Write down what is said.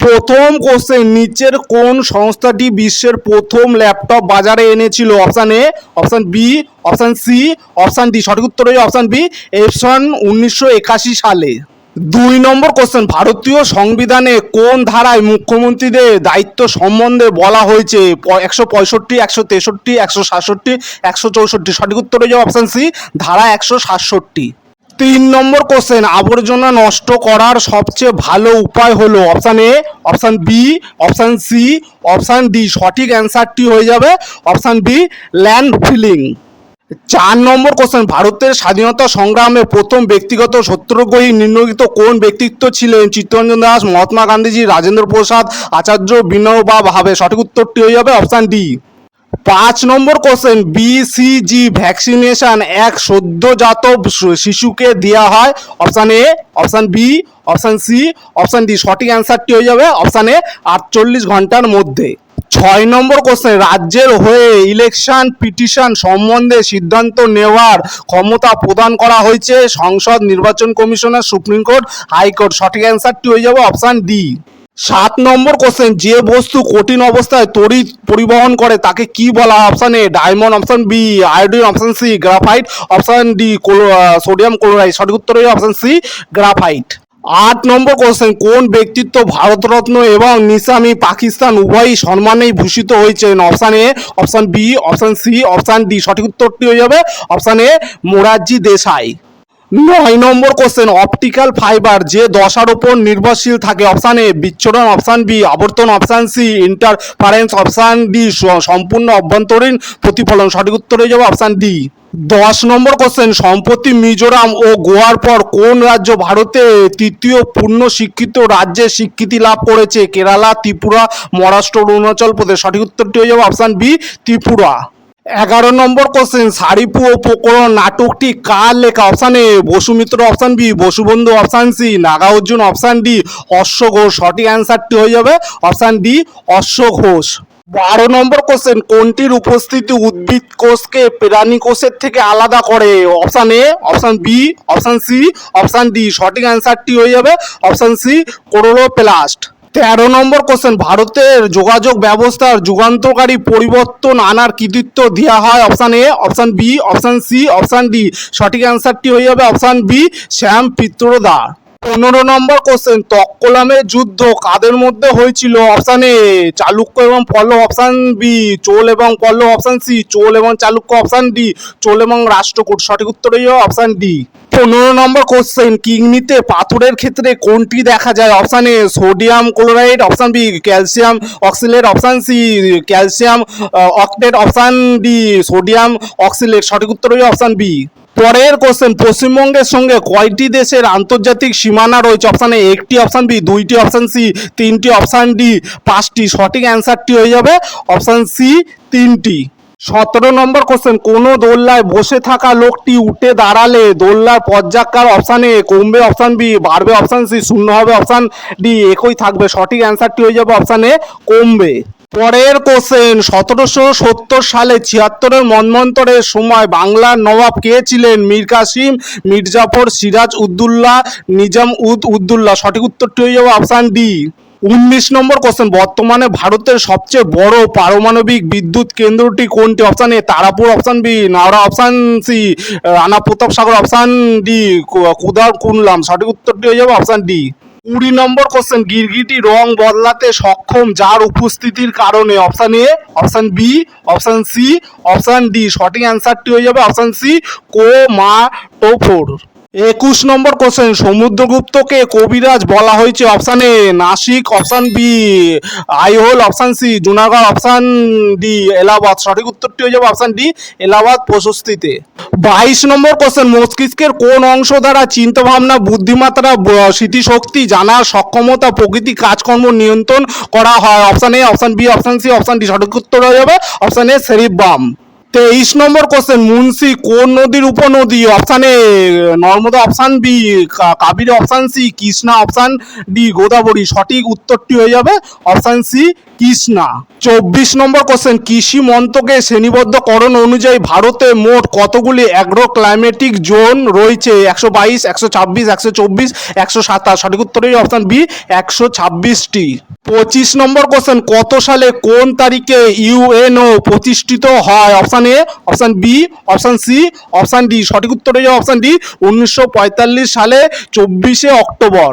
প্রথম কোশ্চেন, নিচের কোন সংস্থাটি বিশ্বের প্রথম ল্যাপটপ বাজারে এনেছিল? Option A, option B, option C, option D. সঠিক উত্তর হয়ে অপশান বি এপসন উনিশশো সালে। দুই নম্বর কোশ্চেন, ভারতীয় সংবিধানে কোন ধারায় মুখ্যমন্ত্রীদের দায়িত্ব সম্বন্ধে বলা হয়েছে? একশো পঁয়ষট্টি, একশো তেষট্টি, একশো সাতষট্টি, একশো চৌষট্টি। সঠিক উত্তর হয়ে যাবে অপশান সি, ধারা একশো সাতষট্টি। তিন নম্বর কোশ্চেন আবর্জনা নষ্ট করার সবচেয়ে ভালো উপায় হলো option A option B option C option D সঠিক অ্যান্সারটি হয়ে যাবে অপশান বি ল্যান্ড ফিলিং চার নম্বর কোশ্চেন ভারতের স্বাধীনতা সংগ্রামে প্রথম ব্যক্তিগত সত্যগ্রহী নিম্নলিখিত কোন ব্যক্তিত্ব ছিলেন? চিত্তরঞ্জন দাস, মহাত্মা গান্ধীজি, রাজেন্দ্র প্রসাদ, আচার্য বিনোবা ভাবে সঠিক উত্তরটি হয়ে যাবে অপশান ডি পাঁচ নম্বর কোশ্চেন বিসিজি ভ্যাকসিনেশন এক সদ্যজাত শিশুকে দেওয়া হয় option A option B option C option D সঠিক অ্যান্সারটি হয়ে যাবে অপশান এ আটচল্লিশ ঘণ্টার মধ্যে। ছয় নম্বর কোশ্চেন রাজ্যের হয়ে ইলেকশন পিটিশন সম্বন্ধে সিদ্ধান্ত নেওয়ার ক্ষমতা প্রদান করা হয়েছে সংসদ নির্বাচন কমিশনার সুপ্রিম কোর্ট, হাইকোর্ট। সঠিক অ্যান্সারটি হয়ে যাবে অপশান ডি সাত নম্বর কোশ্চেন যে বস্তু কঠিন অবস্থায় তড়িৎ পরিবহন করে, তাকে কি বলা option A diamond option B iodine option C graphite option D sodium chloride সঠিক উত্তর অপশান সি গ্রাফাইট আট নম্বর কোশ্চেন কোন ব্যক্তিত্ব ভারতরত্ন এবং নিসামি পাকিস্তান উভয়ই সম্মানেই ভূষিত হয়েছেন? Option A option B option C option D সঠিক উত্তরটি হয়ে যাবে অপশান এ মোরারজি দেশাই। নয় নম্বর কোশ্চেন অপটিক্যাল ফাইবার যে দশার ওপর নির্ভরশীল থাকে অপশান এ বিচ্ছুরণ অপশান বি আবর্তন option C interference option D সম্পূর্ণ অভ্যন্তরীণ প্রতিফলন, সঠিক উত্তর হয়ে যাবে অপশান ডি দশ নম্বর কোশ্চেন সম্প্রতি মিজোরাম ও গোয়ার পর কোন রাজ্য ভারতে তৃতীয় পূর্ণ শিক্ষিত রাজ্যে স্বীকৃতি লাভ করেছে? কেরালা, ত্রিপুরা, মহারাষ্ট্র, অরুণাচল প্রদেশ, সঠিক উত্তরটি হয়ে যাবে অপশান বি ত্রিপুরা। এগারো নম্বর কোশ্চেন সারিপু ও প্রকরণ নাটকটি কার লেখা? Option A Vasumitra option B Vasubandhu option C Nagarjuna option D অশ্ব ঘোষ। সঠিক অ্যান্সারটি হয়ে যাবে অপশান ডি অশ্ব ঘোষ। বারো নম্বর কোশ্চেন কোনটির উপস্থিতি উদ্ভিদ কোষকে প্রাণী কোষের থেকে আলাদা করে? Option A option B option C option D সঠিক অ্যান্সারটি হয়ে যাবে অপশান সি কোরোপ্লাস্ট তেরো নম্বর কোশ্চেন ভারতের যোগাযোগ ব্যবস্থার যুগান্তকারী পরিবর্তন আনার কৃতিত্ব দেওয়া হয় option A option B option C option D সঠিক অ্যান্সারটি হয়ে যাবে অপশান বি শ্যাম পিত্রদার পনেরো নম্বর কোশ্চেন তক্কলামের যুদ্ধ কাদের মধ্যে হয়েছিল? অপশান এ চালুক্য এবং পল্লব। অপশান বি চোল এবং পল্লব। অপশান সি চোল এবং চালুক্য। অপশান ডি চোল এবং রাষ্ট্রকূট। সঠিক উত্তর অপশান ডি পনেরো নম্বর কোশ্চেন কিডনিতে পাথরের ক্ষেত্রে কোনটি দেখা যায়? Option A sodium chloride. Option B calcium oxalate. Option C calcium, octet. Option D sodium oxalate. সঠিক উত্তর অপশান বি পরের কোশ্চেন পশ্চিমবঙ্গের সঙ্গে কয়টি দেশের আন্তর্জাতিক সীমানা রয়েছে? অপশান একটি অপশান বি দুইটি অপশান সি তিনটি অপশান ডি পাঁচটি। সঠিক অ্যান্সারটি হয়ে যাবে অপশান সি তিনটি। সতেরো নম্বর কোশ্চেন কোন দোল্লায় বসে থাকা লোকটি উঠে দাঁড়ালে দোল্লার পর্যাকার অপশান এ কমবে অপশান বি বাড়বে অপশান সি শূন্য হবে অপশান ডি একই থাকবে। সঠিক অ্যান্সারটি হয়ে যাবে অপশান এ কমবে। পরের কোশ্চেন, সতেরোশো সত্তর সালে ছিয়াত্তরের মন্বন্তরের সময় বাংলার নবাব কে ছিলেন? মীর কাসিম মির্জাফর সিরাজ উদ্দুল্লাহ নিজাম উদ উদ্দুল্লাহ সঠিক উত্তরটি হয়ে যাবে অপশান ডি উনিশ নম্বর কোশ্চেন, বর্তমানে ভারতের সবচেয়ে বড় পারমাণবিক বিদ্যুৎ কেন্দ্রটি কোনটি? Option A Tarapur option B Narora option C Rana Pratap Sagar option D Kudankulam. সঠিক উত্তরটি হয়ে যাবে অপশান ডি কুড়ি নম্বর কোশ্চেন গিরগিটি রং বদলাতে সক্ষম যার উপস্থিতির কারণে? Option A option B option C option D সঠিক অ্যান্সারটি হয়ে যাবে অপশান সি কো মা টোফোর একুশ নম্বর কোশ্চেন সমুদ্রগুপ্তকে কবিরাজ বলা হয়েছে option A Nasik option B Aihole option C Junagadh option D Allahabad. সঠিক উত্তরটি হয়ে যাবে অপশান ডি এলাহাবাদ প্রশস্তিতে। বাইশ নম্বর কোশ্চেন মস্তিষ্কের কোন অংশ দ্বারা চিন্তাভাবনা বুদ্ধিমাত্রা স্মৃতিশক্তি জানার সক্ষমতা, প্রকৃতি কাজকর্ম নিয়ন্ত্রণ করা হয়? Option A option B option C option D সঠিক উত্তর হয়ে যাবে অপশান এ সেরিবাম তেইশ নম্বর কোশ্চেন মুন্সি কোন নদীর উপনদী? Option A Narmada option B Kaveri option C Krishna option D Godavari. সঠিক উত্তরটি হয়ে যাবে অপশান সি কৃষ্ণা। চব্বিশ নম্বর কোশ্চেন কৃষি মন্ত্রকে শ্রেণীবদ্ধকরণ অনুযায়ী ভারতে মোট কতগুলি অ্যাগ্রো ক্লাইমেটিক জোন রয়েছে? একশো বাইশ, একশো ছাব্বিশ, একশো চব্বিশ, একশো সাতাশ। সঠিক উত্তর হচ্ছে অপশান বি একশো ছাব্বিশটি। পঁচিশ নম্বর কোশ্চেন কত সালে কোন তারিখে ইউএনও প্রতিষ্ঠিত হয়? Option A, option B, option C, option D. সঠিক উত্তর হচ্ছে অপশান ডি। উনিশশো পঁয়তাল্লিশ সালে চব্বিশে অক্টোবর।